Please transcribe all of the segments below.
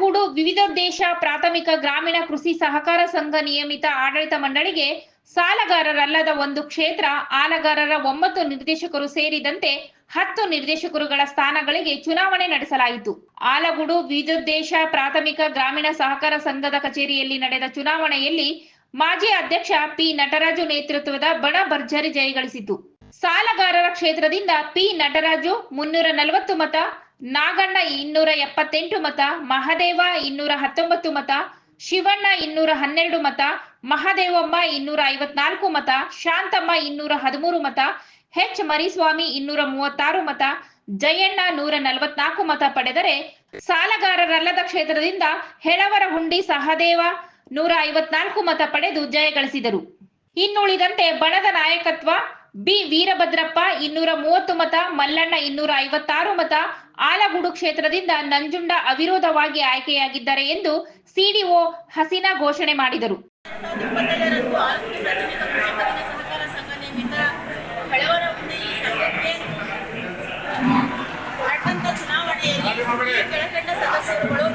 ಆಲಗೂಡು ವಿವಿಧೋದ್ದೇಶ ಪ್ರಾಥಮಿಕ, ಗ್ರಾಮೀಣ ಕೃಷಿ ಸಹಕಾರ ಸಂಘ ನಿಯಮಿತ ಆಡಳಿತ ಮಂಡಳಿಗೆ ಸಾಲಗಾರರಲ್ಲದ ಒಂದು ಕ್ಷೇತ್ರ, ಆಲಗಾರರ ಒಂಬತ್ತು ನಿರ್ದೇಶಕರು ಸೇರಿದಂತೆ ಹತ್ತು ನಿರ್ದೇಶಕರುಗಳ ಸ್ಥಾನಗಳಿಗೆ ಚುನಾವಣೆ ನಡೆಸಲಾಯಿತು. ಆಲಗೂಡು ವಿವಿಧೋದ್ದೇಶ ಪ್ರಾಥಮಿಕ, ಗ್ರಾಮೀಣ ಸಹಕಾರ ಸಂಘದ ಕಚೇರಿಯಲ್ಲಿ ನಡೆದ ಚುನಾವಣೆಯಲ್ಲಿ ಮಾಜಿ ಅಧ್ಯಕ್ಷ ಪಿ. ನಟರಾಜು ನೇತೃತ್ವದ ಬಣ ಭರ್ಜರಿ ಜಯಗಳಿಸಿತು ಸಾಲಗಾರರ ಕ್ಷೇತ್ರದಿಂದ ಪಿ. ನಟರಾಜು ಮುನ್ನೂರ ನಲವತ್ತು ಮತ ನಾಗಣ್ಣ ಇನ್ನೂರ ಎಪ್ಪತ್ತೆಂಟು ಮತ, ಮಹದೇವ ಇನ್ನೂರ ಹತ್ತೊಂಬತ್ತು ಮತ, ಶಿವಣ್ಣ ಇನ್ನೂರ ಹನ್ನೆರಡು ಮತ, ಮಹದೇವಮ್ಮ ಇನ್ನೂರ ಐವತ್ನಾಲ್ಕು ಮತ, ಶಾಂತಮ್ಮ ಇನ್ನೂರ ಹದಿಮೂರು ಮತ ಹೆಚ್ ಮರಿಸ್ವಾಮಿ ಇನ್ನೂರ ಮೂವತ್ತಾರು ಮತ, ಜಯಣ್ಣ ನೂರ ನಲವತ್ನಾಲ್ಕು ಮತ ಪಡೆದರೆ ಸಾಲಗಾರರಲ್ಲದ ಕ್ಷೇತ್ರದಿಂದ ಹೆಳವರ ಹುಂಡಿ ಸಹದೇವ ನೂರ ಐವತ್ನಾಲ್ಕು ಮತ ಪಡೆದು ಜಯಗಳಿಸಿದರು ಇನ್ನುಳಿದಂತೆ ಬಣದ ನಾಯಕತ್ವ ಬಿ ವೀರಭದ್ರಪ್ಪ ಇನ್ನೂರ ಮೂವತ್ತು ಮತ, ಮಲ್ಲಣ್ಣ ಇನ್ನೂರ ಐವತ್ತಾರು ಮತ ಆಲಗೂಡು ಕ್ಷೇತ್ರದಿಂದ ನಂಜುಂಡ ಅವಿರೋಧವಾಗಿ ಆಯ್ಕೆಯಾಗಿದ್ದಾರೆ ಎಂದು ಸಿಡಿಒ ಹಸೀನಾ ಘೋಷಣೆ ಮಾಡಿದರು. ಇಪ್ಪತ್ತೈದರಂದು ಆಲೂರು ಪ್ರಾಥಮಿಕ ಕೃಷಿ ಪತ್ತಿನ ಸಹಕಾರ ಸಂಘ ನಿಯಮಿತ ಹಳವರ ಹುಂಡಿ ಸಂಘಕ್ಕೆ ನಡೆದಂತ ಚುನಾವಣೆಯಲ್ಲಿ ಈ ಕೆಳಕಂಡ ಸದಸ್ಯರುಗಳು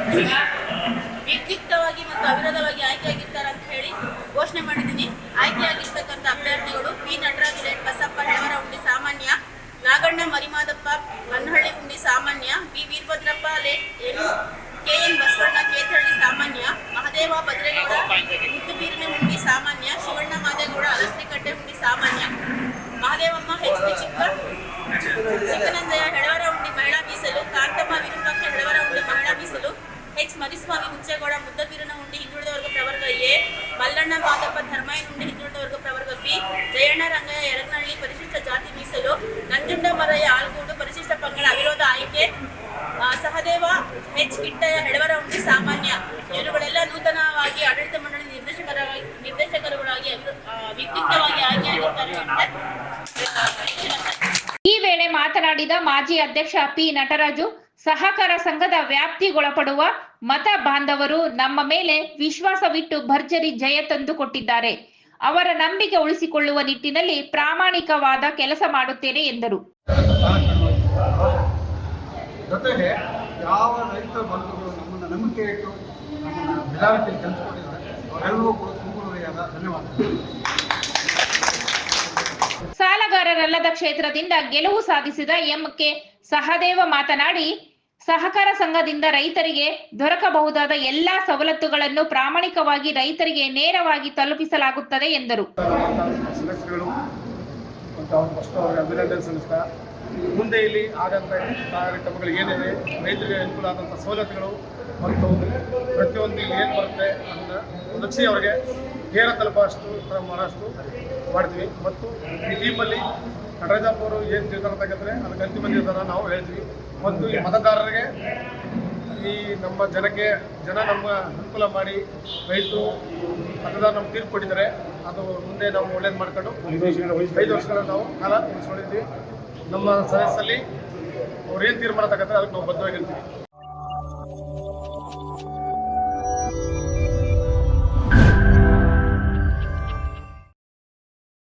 ವ್ಯಕ್ತಿತ್ವವಾಗಿ ಮತ್ತು ಅವಿರೋಧವಾಗಿ ಆಯ್ಕೆಯಾಗಿದ್ದಾರೆ ಅಂತ ಹೇಳಿ ಘೋಷಣೆ ಮಾಡಿದ್ದೀನಿ ಆಯ್ಕೆಯಾಗಿರ್ತಕ್ಕಂಥ ಅಭ್ಯರ್ಥಿಗಳು ಪಿ ನಟರಾಜ್ ಲೇಟ್ ಬಸಪ್ಪ ಹೆಳವರ ಹುಂಡಿ ಸಾಮಾನ್ಯ ನಾಗಣ್ಣ ಮರಿಮಾದಪ್ಪ ಮನ್ನಹಳ್ಳಿ ಹುಂಡಿ ಸಾಮಾನ್ಯ B Veerabhadrappa late N K N Basavanna Ketahalli ಸಾಮಾನ್ಯ ಮಹದೇವ ಭದ್ರೇಗೌಡ ಮುದ್ದುಬೀರಿನ ಹುಂಡಿ, ಸಾಮಾನ್ಯ ಶಿವಣ್ಣ ಮಾದೇಗೌಡ ಅಲಸ್ರಿಕಟ್ಟೆ ಹುಂಡಿ, ಸಾಮಾನ್ಯ. ಮಹದೇವಮ್ಮ ಹೆಚ್ ಪಿ ಚಿಕ್ಕ ಚಿಕ್ಕನಂದಯ್ಯ ಹೆಳವರ ಹುಂಡಿ ಮಹಿಳಾ ಮೀಸಲು ಕಾಂತಮ್ಮ ವಿರೂಪಾಕ್ಷ ಹೆಳವರ ಹುಂಡಿ ಮಹಿಳಾ ಮೀಸಲು ಎಚ್. ಮರಿಸ್ವಾಮಿ ಹುಂಚೇಗೌಡ ಮುದ್ದಬೀರಿನ ಹುಂಡಿ ಹಿಂದುಳಿದ ವರ್ಗ ಪ್ರವರ್ಗ ಎ. ಮಲ್ಲಣ್ಣ ಮಾದಪ್ಪ ಧರ್ಮಾಯನ ಹುಂಡಿ ಹಿಂದುಳಿದ ವರ್ಗ ಪ್ರವರ್ಗ ಬಿ ಜಯಣ್ಣ ರಂಗಯ್ಯ ಎರಗನಹಳ್ಳಿ ಪರಿಶಿಷ್ಟ ಜಾತಿ ಮೀಸಲು ನಂಜುಂಡ ಮರಯ್ಯ, ಆಲ್ಗೂಡು, ಪರಿಶಿಷ್ಟ ಪಂಗಡ, ಅವಿರೋಧ ಆಯ್ಕೆ ಸಹದೇವ ಎಚ್ ಕಿಟ್ಟಯ್ಯ ಹೆಳವರ ಹುಂಡಿ ಸಾಮಾನ್ಯ ಇವರುಗಳೆಲ್ಲ ನೂತನವಾಗಿ ಆಡಳಿತ ಮಂಡಳಿ ನಿರ್ದೇಶಕರ ನಿರ್ದೇಶಕರುಗಳಾಗಿ ವ್ಯಕ್ತಿತ್ವವಾಗಿ ಆಯ್ಕೆಯಾಗಿದ್ದಾರೆ ಈ ವೇಳೆ ಮಾತನಾಡಿದ ಮಾಜಿ ಅಧ್ಯಕ್ಷ ಪಿ ನಟರಾಜು, ಸಹಕಾರ ಸಂಘದ ವ್ಯಾಪ್ತಿಗೊಳಪಡುವ ಮತ ಬಾಂಧವರು ನಮ್ಮ ಮೇಲೆ ವಿಶ್ವಾಸವಿಟ್ಟು ಭರ್ಜರಿ ಜಯ ತಂದುಕೊಟ್ಟಿದ್ದಾರೆ. ಅವರ ನಂಬಿಕೆ ಉಳಿಸಿಕೊಳ್ಳುವ ನಿಟ್ಟಿನಲ್ಲಿ ಪ್ರಾಮಾಣಿಕವಾದ ಕೆಲಸ ಮಾಡುತ್ತೇನೆ ಎಂದರು. ಜೊತೆಗೆ ಯಾವ ರೈತ ಬಂಧುಗಳು ನಮ್ಮನ್ನು ನಂಬಿಕೆ ಇಟ್ಟು ನಮ್ಮನ್ನು ಮೆಜಾರಿಟಿ ಗೆಲ್ಸ್ಕೊಟ್ಟಿದ್ದಾರೆ ಅವರೆಲ್ಲರೂ ಕೂಡ ತುಂಬ ಹೃದಯದ ಧನ್ಯವಾದಗಳು. ಸಾಲಗಾರರಲ್ಲದ ಕ್ಷೇತ್ರದಿಂದ ಗೆಲುವು ಸಾಧಿಸಿದ ಎಂಕೆ ಸಹದೇವ ಮಾತನಾಡಿ ಸಹಕಾರ ಸಂಘದಿಂದ ರೈತರಿಗೆ ದೊರಕಬಹುದಾದ ಎಲ್ಲಾ ಸವಲತ್ತುಗಳನ್ನು ಪ್ರಾಮಾಣಿಕವಾಗಿ ರೈತರಿಗೆ ನೇರವಾಗಿ ತಲುಪಿಸಲಾಗುತ್ತದೆ ಎಂದರು. ಮುಂದೆ ಇಲ್ಲಿ ಆಗಂತ ಕಾರ್ಯಕ್ರಮಗಳು ಏನಿದೆ, ರೈತರಿಗೆ ಅನುಕೂಲ ಆದಂಥ ಸವಲತ್ತುಗಳು ಮತ್ತು ಪ್ರತಿಯೊಂದು ಇಲ್ಲಿ ಏನು ಬರುತ್ತೆ ಅಂತ ಒದಗಿಸಿ ಅವರಿಗೆ ನೇರ ತಲುಪೋಷ್ಟು ಮಾಡೋಷ್ಟು ಮಾಡ್ತೀವಿ. ಮತ್ತು ಈ ಟೀಮಲ್ಲಿ ನಟರಾಜಪ್ಪ ಅವರು ಏನು ನಿರ್ಧಾರ ತಗಂದ್ರೆ ಅದಕ್ಕೆ ಅಂತಿಮ ನಿರ್ಧಾರ ನಾವು ಹೇಳ್ತೀವಿ. ಮತ್ತು ಈ ಮತದಾರರಿಗೆ ಈ ನಮ್ಮ ಜನಕ್ಕೆ, ಜನ ನಮ್ಮ ಅನುಕೂಲ ಮಾಡಿ ರೈತರು ಮತದಾರ ನಮ್ಗೆ ತೀರ್ಪು ಕೊಟ್ಟಿದ್ದಾರೆ. ಅದು ಮುಂದೆ ನಾವು ಒಳ್ಳೇದು ಮಾಡ್ಕೊಂಡು ಐದು ವರ್ಷಗಳ ನಾವು ಕಾಲ ಉಳಿಸ್ಕೊಂಡಿದ್ವಿ ನಮ್ಮ ಸದಸ್ಯರಲ್ಲಿ ಅವ್ರು ಏನು ತೀರ್ಮಾನ ತಗೋತಾರೆ ಅದಕ್ಕೆ ನಾವು ಬದ್ಧವಾಗಿರ್ತೀವಿ